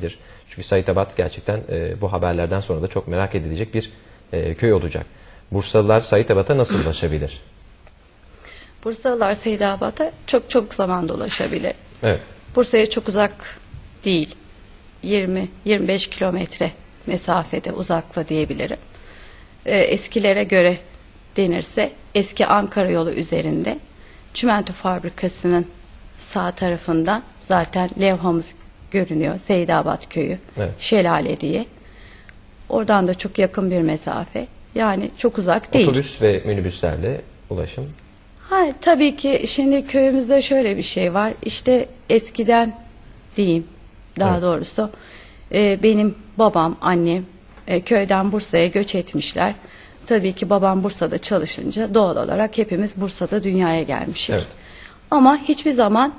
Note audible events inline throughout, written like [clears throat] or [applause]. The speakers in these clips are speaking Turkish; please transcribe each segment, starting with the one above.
bilir. Çünkü Saitabat gerçekten e, bu haberlerden sonra da çok merak edilecek bir e, köy olacak. Bursalılar Saitabat'a nasıl [clears throat] ulaşabilir? Bursalılar Seydabat'a çok çok zamanda ulaşabilir. Evet. Bursa'ya çok uzak değil. 20-25 kilometre mesafede uzakla diyebilirim. Ee, eskilere göre denirse eski Ankara yolu üzerinde çimento fabrikasının sağ tarafında zaten levhamız görünüyor. Seydabat köyü, Evet. Şelale diye. Oradan da çok yakın bir mesafe. Yani çok uzak değil. Otobüs ve minibüslerle ulaşım. Ha, tabii ki şimdi köyümüzde şöyle bir şey var. İşte eskiden diyeyim daha Evet. doğrusu e, benim babam, annem e, köyden Bursa'ya göç etmişler. Tabii ki babam Bursa'da çalışınca doğal olarak hepimiz Bursa'da dünyaya gelmişiz. Evet. Ama hiçbir zaman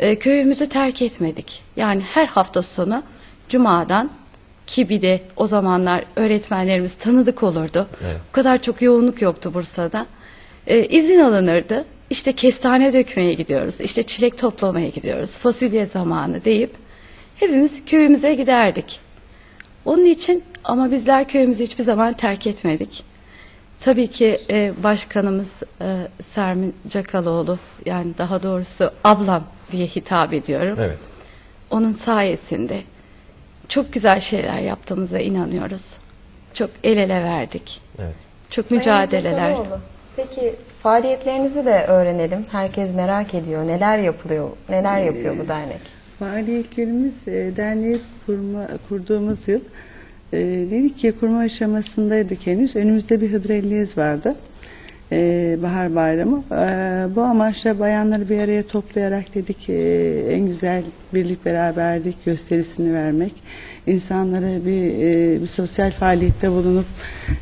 e, köyümüzü terk etmedik. Yani her hafta sonu Cuma'dan ki bir de o zamanlar öğretmenlerimiz tanıdık olurdu. Evet. O kadar çok yoğunluk yoktu Bursa'da. E, izin alınırdı. İşte kestane dökmeye gidiyoruz. işte çilek toplamaya gidiyoruz. Fasulye zamanı deyip hepimiz köyümüze giderdik. Onun için ama bizler köyümüzü hiçbir zaman terk etmedik. Tabii ki e, başkanımız e, Sermin Cakaloğlu yani daha doğrusu ablam diye hitap ediyorum. Evet. Onun sayesinde çok güzel şeyler yaptığımıza inanıyoruz. Çok el ele verdik. Evet. Çok Sayın mücadeleler. Çakaloğlu, Peki faaliyetlerinizi de öğrenelim. Herkes merak ediyor. Neler yapılıyor? Neler yapıyor bu dernek? Faaliyetlerimiz e, derneği kurma, kurduğumuz yıl e, dedik ki kurma aşamasındaydık henüz. Önümüzde bir Hıdrelliyez vardı. E, Bahar Bayramı. E, bu amaçla bayanları bir araya toplayarak dedik e, en güzel birlik beraberlik gösterisini vermek. İnsanlara bir, e, bir sosyal faaliyette bulunup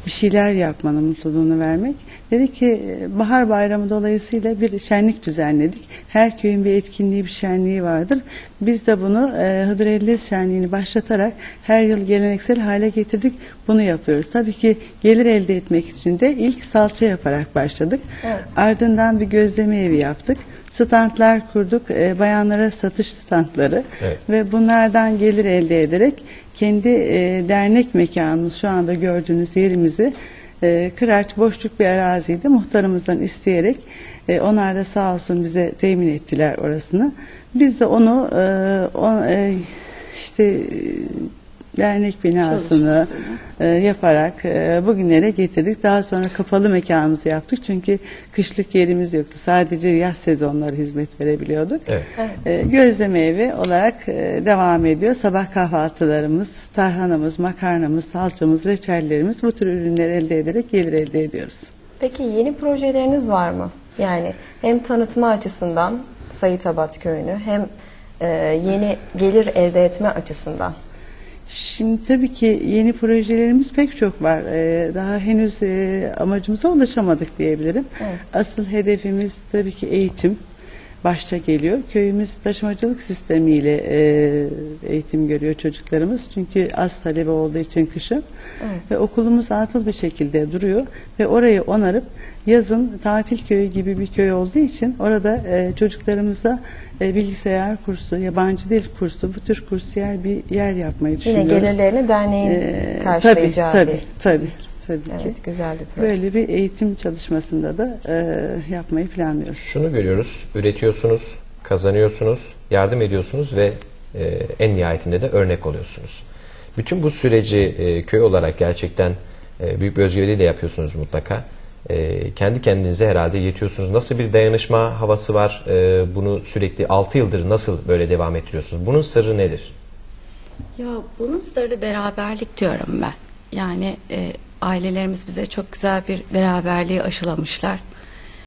bir şeyler yapmanın mutluluğunu vermek. Dedik ki Bahar Bayramı dolayısıyla bir şenlik düzenledik. Her köyün bir etkinliği, bir şenliği vardır. Biz de bunu e, Hıdır Ellez şenliğini başlatarak her yıl geleneksel hale getirdik. Bunu yapıyoruz. Tabii ki gelir elde etmek için de ilk salça yaparak başladık. Evet. Ardından bir gözleme evi yaptık. Standlar kurduk. e, bayanlara satış standları Evet. ve bunlardan gelir elde ederek kendi e, dernek mekanımız şu anda gördüğünüz yerimizi e, kıraç boşluk bir araziydi. Muhtarımızdan isteyerek e, onlar da sağ olsun bize temin ettiler orasını. Biz de onu e, o, e, işte dernek binasını e, yaparak e, bugünlere getirdik. Daha sonra kapalı mekanımızı yaptık. Çünkü kışlık yerimiz yoktu. Sadece yaz sezonları hizmet verebiliyorduk. Evet. E, gözleme evi olarak e, devam ediyor. Sabah kahvaltılarımız, tarhanamız, makarnamız, salçamız, reçellerimiz bu tür ürünleri elde ederek gelir elde ediyoruz. Peki yeni projeleriniz var mı? Yani hem tanıtma açısından Sayıtabat Köyü'nü hem e, yeni gelir elde etme açısından. Şimdi tabii ki yeni projelerimiz pek çok var. Ee, daha henüz e, amacımıza ulaşamadık diyebilirim. Evet. Asıl hedefimiz tabii ki eğitim başta geliyor. Köyümüz taşımacılık sistemiyle e, eğitim görüyor çocuklarımız. Çünkü az talebe olduğu için kışın. Evet. Ve okulumuz atıl bir şekilde duruyor. Ve orayı onarıp yazın tatil köyü gibi bir köy olduğu için orada e, çocuklarımıza e, bilgisayar kursu, yabancı dil kursu, bu tür kursiyer bir yer yapmayı Yine düşünüyoruz. gelirlerini derneğin Ee, karşılayacağı tabii, bir tabii, tabii, tabii ki. Evet, güzel bir proje. Böyle bir eğitim çalışmasında da e, yapmayı planlıyoruz. Şunu görüyoruz. Üretiyorsunuz, kazanıyorsunuz, yardım ediyorsunuz ve e, en nihayetinde de örnek oluyorsunuz. Bütün bu süreci e, köy olarak gerçekten e, büyük bir özveriyle yapıyorsunuz mutlaka. E, kendi kendinize herhalde yetiyorsunuz. Nasıl bir dayanışma havası var? E, bunu sürekli 6 yıldır nasıl böyle devam ettiriyorsunuz? Bunun sırrı nedir? Ya bunun sırrı beraberlik diyorum ben. Yani e, ailelerimiz bize çok güzel bir beraberliği aşılamışlar.